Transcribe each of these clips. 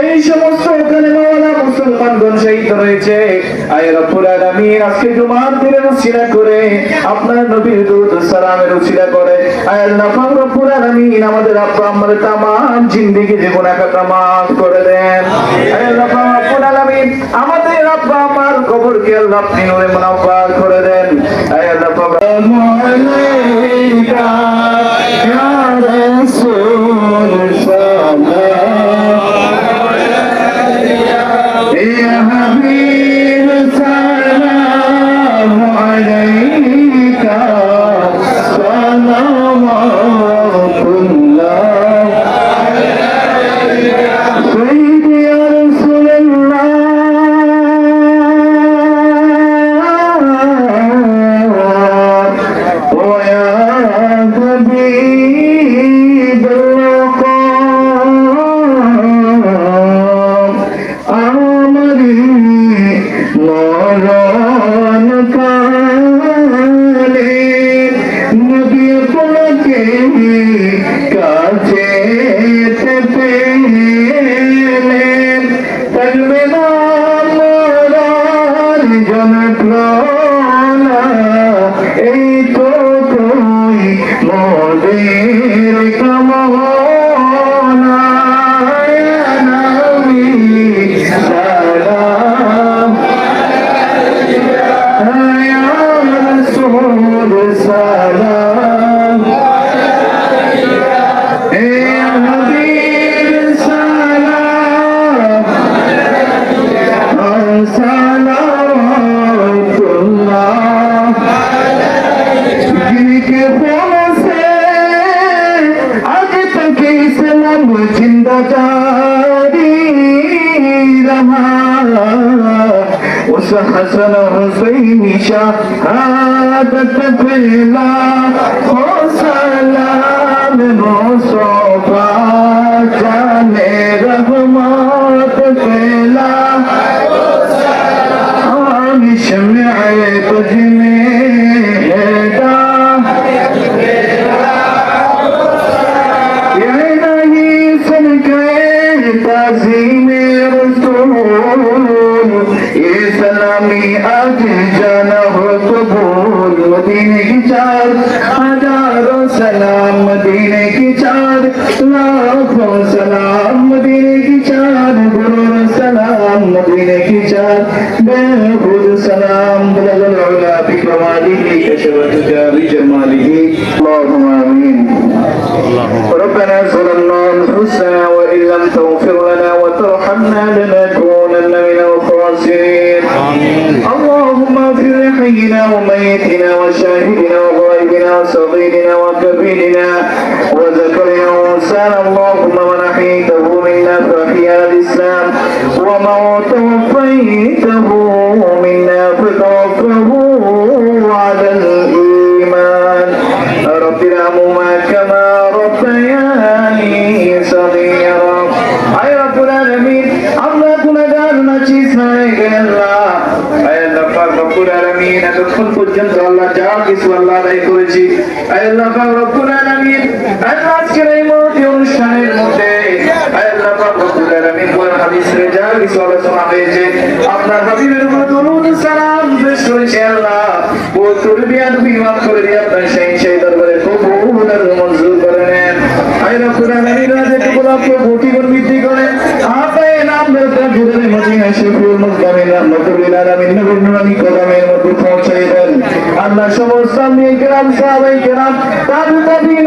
যেই সমস্ত কালেমাওয়ালা মুসলমানগণ শহীদ রয়েছে আয় রব্বুল আলামিন আজকে জুমার দিনের উসিলা করে আপনার নবীর দুরূদ সালামের উসিলা করে। আয় আল্লাহ পাক রব্বুল আলামিন আমাদের আব্বা আম্মার তামাম জিন্দেগি যে গুনাহ খাতা মাফ করে দেন। আয় আল্লাহ পাক রব্বুল আলামিন আমাদের আব্বা আম্মার কবরকে আল্লাহ আপনি নূরে মুনাফফার করে দেন। আয় আল্লাহ পাক আলাইকা حسن حسین شہادت پھیلا ہو سلام مصطفیٰ جان رحمان की चार, हज़ारों सलाम मदीने की चार, लाखों सलाम मदीने की चार गुरुर सलाम मदीने की चार बेहूद सलाम। बलगलौला भी की, कशवत जारी जमाली की। अल्लाह وصغيرنا وكبيرنا وذكرنا وانسانا اللهم من احييته منا فاحيا الاسلام ومن توفيته منا فتوفه على الايمان رب ارحمهما كما ربياني صغيرا আয় রব্বুল আলামিন আমরা গুনাহগার নাচিস হয়ে গেলাম আয় আল্লাহ পাক রব্বুল আলামিন এতক্ষণ পর্যন্ত আল্লাহ যা কিছু আল্লাহ আদায় করেছি আয় আল্লাহ পাক রব্বুল আলামিন। আজকের এই মহতি অনুষ্ঠানের মধ্যে আল্লাহ পাক রব্বুল আলামিন কোরআন হাদিসে যা কিছু আলোচনা হয়েছে। আপনার হাবিবের উপর দরুদ সালাম পেশ করেছে আল্লাহ মধ্যে পৌঁছাই দেন আল্লাহ সমস্ত আম্বিয়া কিরাম সাহাবাই কিরাম তাবিঈন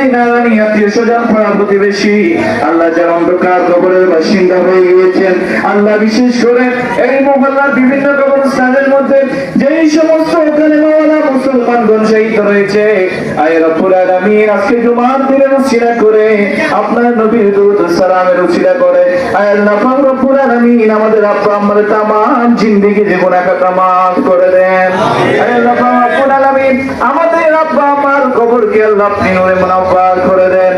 আম্মা দাদাদি নানানি আত্মীয় স্বজন, পাড়া প্রতিবেশী, আল্লাহ যারা অন্ধকার কবরের বাসিন্দা হয়ে গিয়েছেন, আল্লাহ বিশেষ করে এই মহল্লার বিভিন্ন কবরস্থানের মধ্যে যেই সমস্ত কালেমাওয়ালা মুসলমানগণ শহীদ রয়েছে আয় রব্বুল আলামিন, আজকে জুমার দিনের উসিলা করে আপনার নবীর ও সালামের উসিলা করে, আয় আল্লাহ পাক রব্বুল আলামিন, আমাদের আব্বা, আম্মার তামাম জিন্দেগি গুনাহ খাতা মাফ করে দেন। আয় আল্লাহ পাক রব্বুল আলামিন, আমাদের আব্বা, আম্মার কবরকে আল্লাহ আপনি নূরে মুনাফফার করে দেন।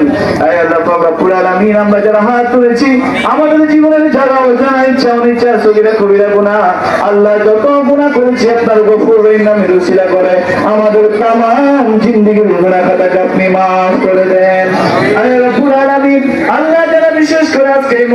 আয় আমরা যারা হাত তুলেছি, আমাদের জীবনের যারা অজানা ইচ্ছা কবিরা আল্লাহ যত গুনাহ করেছি, আপনার গফুরের নামে রুসিলা করে, আমাদের তামাম জিন্দেগির খাতাকে আপনি মাফ করে দেন। আরে রব্বুল আলামিন আল্লাহ যারা বিশেষ করে আজকে এই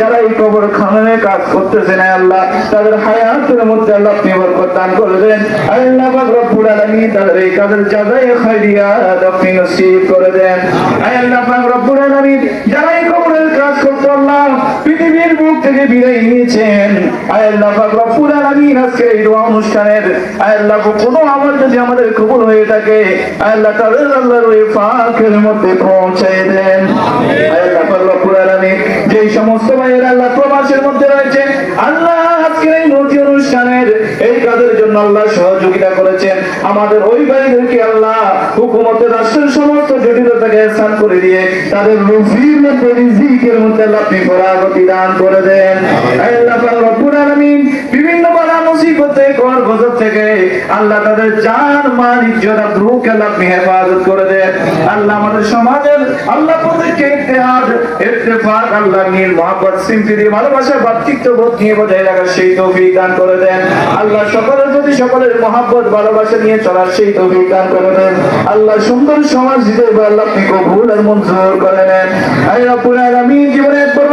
যারা এই কবর খাননের কাজ করতেছেন আল্লাহ তাদের হায়াতের মধ্যে আল্লাহ আপনি বরকত দান করবেন। আল্লাহ পাক রব্বুল আলামিন তাদের এই কাজের জাযায়ে খাইরিয়াত আপনি নসিব করে দেন। আল্লাহ পাক রব্বুল আলামিন যারা এই কবরের কাজ করতে, আল্লাহ থেকে বিদায় নিয়েছেন। আল্লাহ পাক রব্বুল আলামিন আজকে এই দোয়া অনুষ্ঠানের আল্লাহ কোনো আমল যদি আমাদের কবুল হয়ে থাকে আল্লাহ তাদের আল্লাহর ওই ফাঁকের মধ্যে পৌঁছে দেন। আল্লাহ রব্বুল আলামিন যেই সমস্ত ভাইয়ের আল্লাহ প্রবাসের মধ্যে রয়েছে আল্লাহ আজকের এই নদী অনুষ্ঠানের এই কাজের জন্য আল্লাহ সহযোগিতা করেছেন। আমাদের ওই ভাইদেরকে আল্লাহ হুকুমতের রাষ্ট্রের সমস্ত জটিলতাকে স্থান করে দিয়ে তাদের রুজির মধ্যে রিজিকের মধ্যে আল্লাহ বিপরাগতি দান করে দেন। আল্লাহ তাদের জান মাল ইজ্জত আব্রুকে আল্লাহ আপনি হেফাজত করে দেন। আল্লাহ আমাদের সমাজের, আল্লাহ প্রত্যেককে ইত্তেহাদ, ইত্তেফাক, আল্লাহ মিল মহব্বত সিম্পিতি ভালোবাসা ভাতৃত্ব বোধ নিয়ে বজায় রাখার সেই তৌফিক দান করে দেন। আল্লাহ সকলের প্রতি সকলের মহব্বত, ভালোবাসা নিয়ে চলার সেই তৌফিক দান করে দেন। আল্লাহ সুন্দর সমাজ দিতে আল্লাহ আপনি কবুল আর মঞ্জুর করে নেন আয় রব্বুল আলামিন জীবনে একবার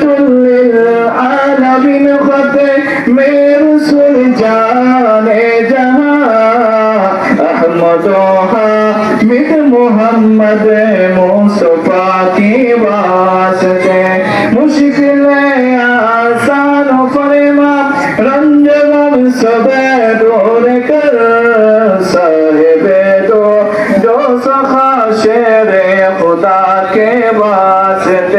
मोहम्मद मुस्तफा की वास्ते मुश्किल आसान फरमा रंज गम सब दूर कर साहिब दो जो सखा शेर खुदा के वास्ते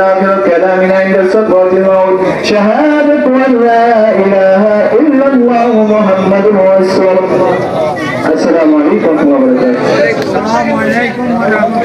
اخر كلامنا عند سكرة الموت. شهادة أن لا إله إلا الله محمد رسول الله. السلام عليكم ورحمة الله. وبركاته السلام عليكم ورحمة الله.